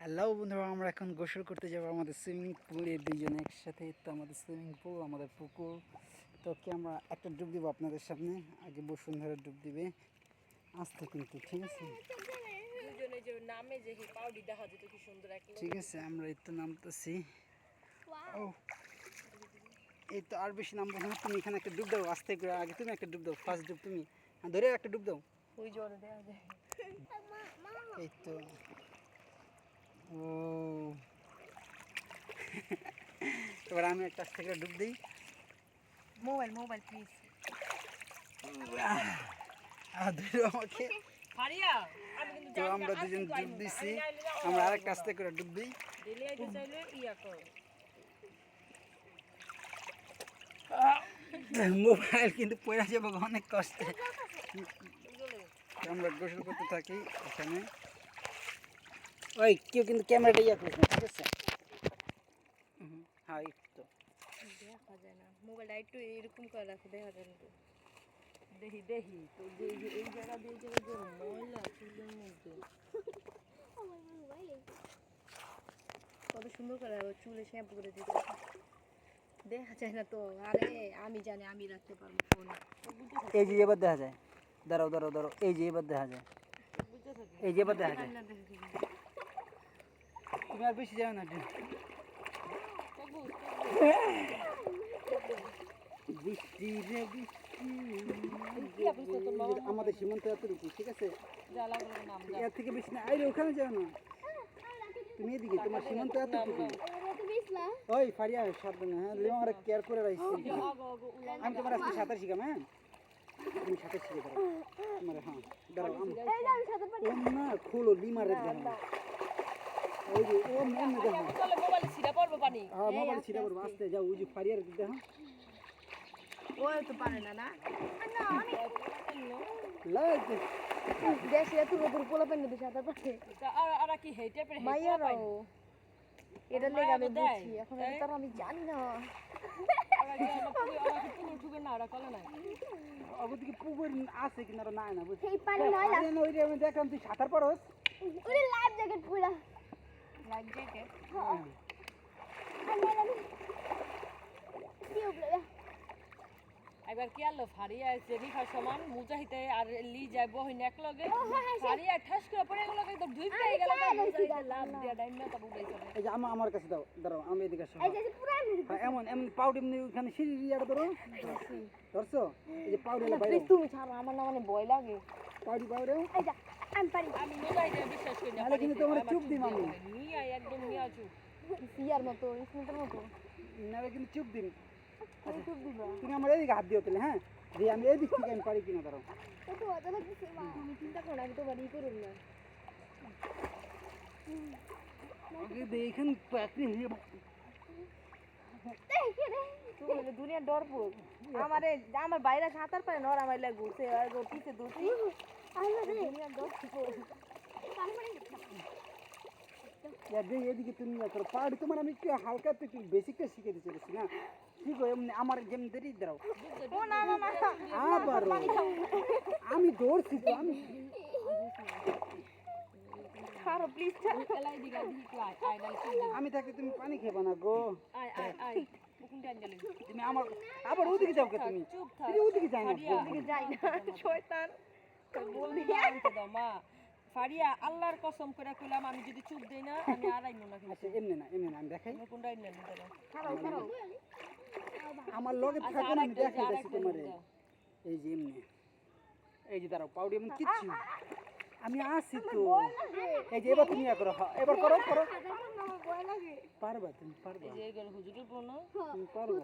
Hello বন্ধুরা আমরা এখন গোসল করতে যাব আমাদের সুইমিং পুলে দুইজন একসাথে তো আমাদের সুইমিং পুল আমাদের পুকুর। তো কি আমরা একটা ডুব দিব আপনাদের সামনে। আগে বসুন্ধরা ডুব দিবে। আসতে কিন্তু ঠিক আছে? ঠিক আছে আমরা এই তো নামতেছি। ও এই তো আর বেশি নামবো না তুমি এখানে একটা ডুব দাও আস্তে করে আগে তুমি একটা ডুব দাও ফার্স্ট ডুব তুমি। ধরে একটা ডুব দাও। ওই জলে দেওয়া যায়। এই তো। ও। এবার আমি একটা করে ডুব দিই। মোবাইল মোবাইল প্লিজ আর ধরে আমাকে। তো আমরা দুজন ডুব দিছি। আমরা আরেকটা আস্তে করে ডুব দিই। মোবাইল কিন্তু পড়ে যাব অনেক কষ্টে। আমরা গোসল করতে থাকি এখানে। ওই কেউ কিন্তু ক্যামেরাটা ইয়া করিস না ঠিক আছে হুম, হ্যাঁ এই তো দেখা যায় না মোবাইলটা একটু এরকম করে রাখো দেখা যায় না তো দেখি দেখি তো যে যে এই জায়গা দিয়ে এই জায়গা যে ময়লা চুলের মধ্যে কত সুন্দর করে আবার চুলে শ্যাম্পু করে দিতে দেখা যায় না তো আরে আমি জানি আমি রাখতে পারব ফোনে এই যে এবার দেখা যায় দাঁড়াও দাঁড়াও দাঁড়াও এই যে এবার দেখা যায় বুঝতে থাকি এই যে এবার দেখা যায় না দেখে তুমি আর বেশি যাও না আমাদের সীমান্ত এতটুকু ঠিক আছে? এর থেকে বেশি না। আরে ওখানে যাও না। তুমি এদিকে তোমার সীমান্ত এতটুকু। ওই ফারিয়া সাবধানে হ্যাঁ? লেও আমরা কেয়ার করে রাখছি। আমি তোমার আজকে সাঁতার শিখাম হ্যাঁ? তুমি সাঁতার শিখে দাঁড়াও তোমার হ্যাঁ দাঁড়াও না খোলো লিমারে দেখো ওই যে ও মন দেখো। চলে মোবাইলে ছিড়া পড়ব পানি। হ্যাঁ মোবাইল ছিটা পড়ব আস্তে যাও ওই যে ফারিয়ার দেখো ও তো পারে না না? লাগ দেশে এত রোদের পোলা পেন দিছে সাঁতার পারে আর আর কি হেই টাইপের হেই মাইয়ারাও। এটা লেগে আমি বুঝছি এখন দেয়। আমি জানি না। আছে কিনা না বুঝছি সেই পানি নয় না, ওই রে আমি দেখলাম তুই সাঁতার পারোস। ওরে লাইফ জ্যাকেট পুরা লাইফ জ্যাকেট একবার কি আলো ফারিয়া আছে রিফার সমান মুজাহিতে আর লি যায় বহিন এক লগে ফারিয়া ঠাস করে পড়ে গেল তো দুই পেয়ে গেল লাভ দিয়া ডাইন না তবু উড়াইছে এই যে আমার আমার কাছে দাও দাঁড়াও আমি এদিকে আসো এই যে পুরা হ্যাঁ, এমন এমন পাউডি এমনি ওখানে সিঁড়ি ইয়াটা ধরো। ধরছো। এই যে পাউডি বাইরে তুমি ছাড়ো আমার না মানে ভয় লাগে। পাউডি বাইরে। এই যা। আমি পারি আমি মুজাহিতে বিশ্বাস করি না তাহলে কিন্তু তোমার চুপ দিম আমি নিয়া একদম নিয়া চুপ সিয়ার মতো স্মিতার মতো নাহলে কিন্তু চুপ দিন তুমি চুপ দিবা তুমি আমার এদিকে হাত দিও তাহলে হ্যাঁ দিয়ে আমি এদিক থেকে আমি পারি কিনা ধরো কত মজা লাগছে মা তুমি চিন্তা করো না, আমি তো বাড়ি করুন না আগে দেখেন পাকড়ি হয়ে তুমি হলে দুনিয়া ডরবো আমারে আমার বাইরে সাঁতার পারে না ওর আমার লাগে ঘুরছে আর ওর পিছে দূরছি এদিকে তুমি করো তোমার আমি একটু হালকা একটু বেসিকটা শিখে দিতে চলেছি না ঠিক হয় এমনি আমার যেমনি দেরি দাঁড়াও ও না না না আবার আমি দৌড়ছি তো আমি আমি থাকতে তুমি পানি খেবা না গো তুমি আমার আবার ওদিকে যাও কে তুমি থাক ওদিকে যাই না ফারিয়া দিকে যাই না শয়তান আনতে দাও মা। ফারিয়া আল্লাহর কসম করে কইলাম আমি যদি চুপ দেই না আমি না কিন্তু। আচ্ছা এমনি না এমনি না আমি দেখাই। কোনটা নিতে দাও। ছাড়াও ছাড়াও আমার লগে আচ্ছা থাকো না আমি দেখাই দিচ্ছি তোমারে। এই যে এমনি। এই যে দাঁড়াও পাউডি এমন কিচ্ছু। আমি আসি তো। এই যে এবার তুমি করো হ্যাঁ, এবার করো করো। পারবা তুমি পারবা। এই যে তুমি পারবা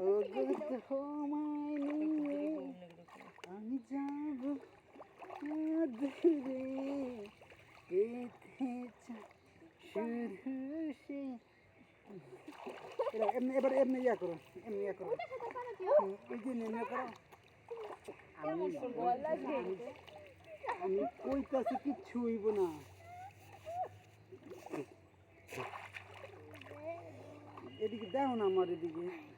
ও গো তোমায় নিয়ে। আমি যাব দূরে পেতে শুধু সে এমনি এবার এমনি ইয়া করো এমনি ইয়া করো। এই যে ইয়া করো। আমি আমি কইতাছি কিচ্ছু হইব না। এদিকে দেখো না আমার এদিকে।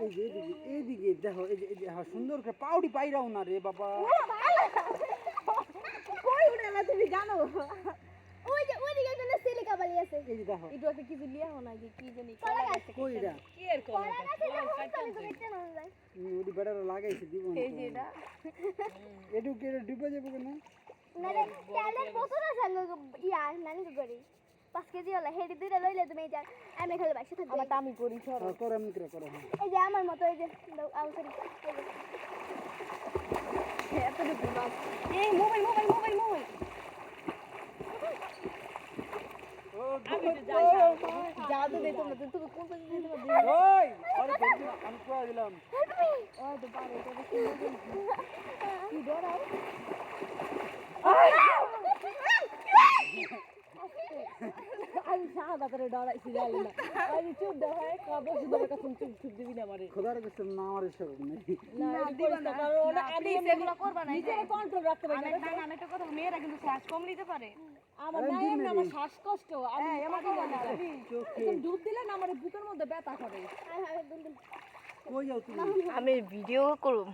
এই যে এদিকে এদিকে দেখো এই যে এই যে হ্যাঁ, সুন্দর করে পাউডি পাইরাও না রে বাবা। কই উড়ে না তুমি জানো? এই যে দেখো। একটু একটা কিছু লিয়া হো না যে কি জানি কলা গাছে এটা? কি এর কলা গাছ? হুম, ওটি লাগাইছে দিব এই যে এটা। এটু কে ডুবে যাব কেন? নালে তেলের বোতল আছে ইয়া নানি করি। পাঁচ কেজি হলো হেডি দুইটা লইলে তুমি এই যে আমি খেলে বাইশে থাকবে। আমার দামি করি সর হ্যাঁ, করো এমনি করে করো এই যে আমার মতো এই যে আউসারি এতটুকু এই মোবাইল মোবাইল মোবাইল মোবাইল। আমি। জাদু দে তোমরা তুমি কোন ওই আরে আমি করে দিলাম। ওই তো পারে তো কি ডরাও? আমি সাদা করে ডরাইছি জানি না। আমি চুপ দেওয়া হয় কবে সুন্দর কাছে চুপ চুপ দিবি না আমারে। খোদার কাছে না আমার নেই। না দিবা না। কারণ আমি এগুলো করবা না নিজের কন্ট্রোল রাখতে পারি না, না, আমি একটা কথা মেয়েরা কিন্তু শ্বাস কম নিতে পারে। আমার না এমনি না আমার শ্বাসকষ্ট। আমি পারি না। জানি চোখে। ডুব দিলে না আমার বুকের মধ্যে ব্যথা করে। কই যাও তুমি? আমি ভিডিও করব।